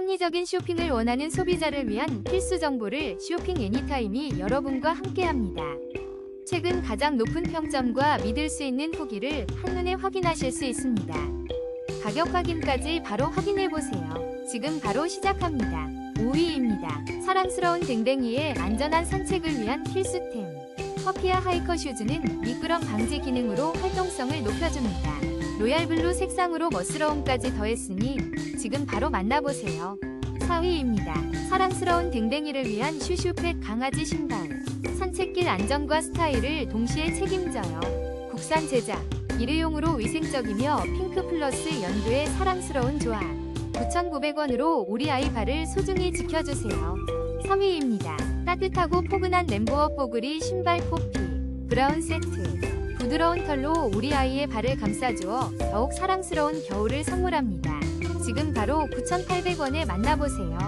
합리적인 쇼핑을 원하는 소비자를 위한 필수 정보를 쇼핑 애니타임이 여러분과 함께합니다. 최근 가장 높은 평점과 믿을 수 있는 후기를 한눈에 확인하실 수 있습니다. 가격 확인까지 바로 확인해 보세요. 지금 바로 시작합니다. 5위입니다. 사랑스러운 댕댕이의 안전한 산책을 위한 필수템. 퍼피아 하이커 슈즈는 미끄럼 방지 기능으로 활동성을 높여줍니다. 로얄블루 색상으로 멋스러움까지 더했으니 지금 바로 만나보세요. 4위입니다. 사랑스러운 댕댕이를 위한 슈슈펫 강아지 신발. 산책길 안전과 스타일을 동시에 책임져요. 국산 제작. 일회용으로 위생적이며 핑크 플러스 연두의 사랑스러운 조합. 9,900원으로 우리 아이 발을 소중히 지켜주세요. 3위입니다. 따뜻하고 포근한 램보어 뽀글이 신발 포피. 브라운 세트. 부드러운 털로 우리 아이의 발을 감싸주어 더욱 사랑스러운 겨울을 선물합니다. 지금 바로 9,800원에 만나보세요.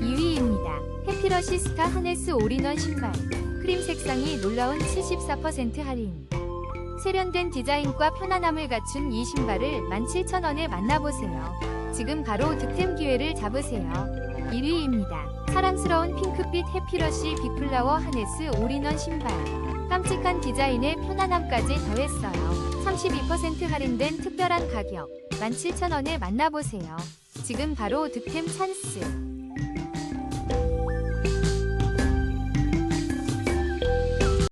2위입니다. 해피러시 스타 하네스 올인원 신발. 크림 색상이 놀라운 74% 할인. 세련된 디자인과 편안함을 갖춘 이 신발을 17,000원에 만나보세요. 지금 바로 득템 기회를 잡으세요. 1위입니다. 사랑스러운 핑크빛 해피러시 빅플라워 하네스 올인원 신발. 깜찍한 디자인에 편안함까지 더했어요. 32% 할인된 특별한 가격 17,000원에 만나보세요. 지금 바로 득템 찬스.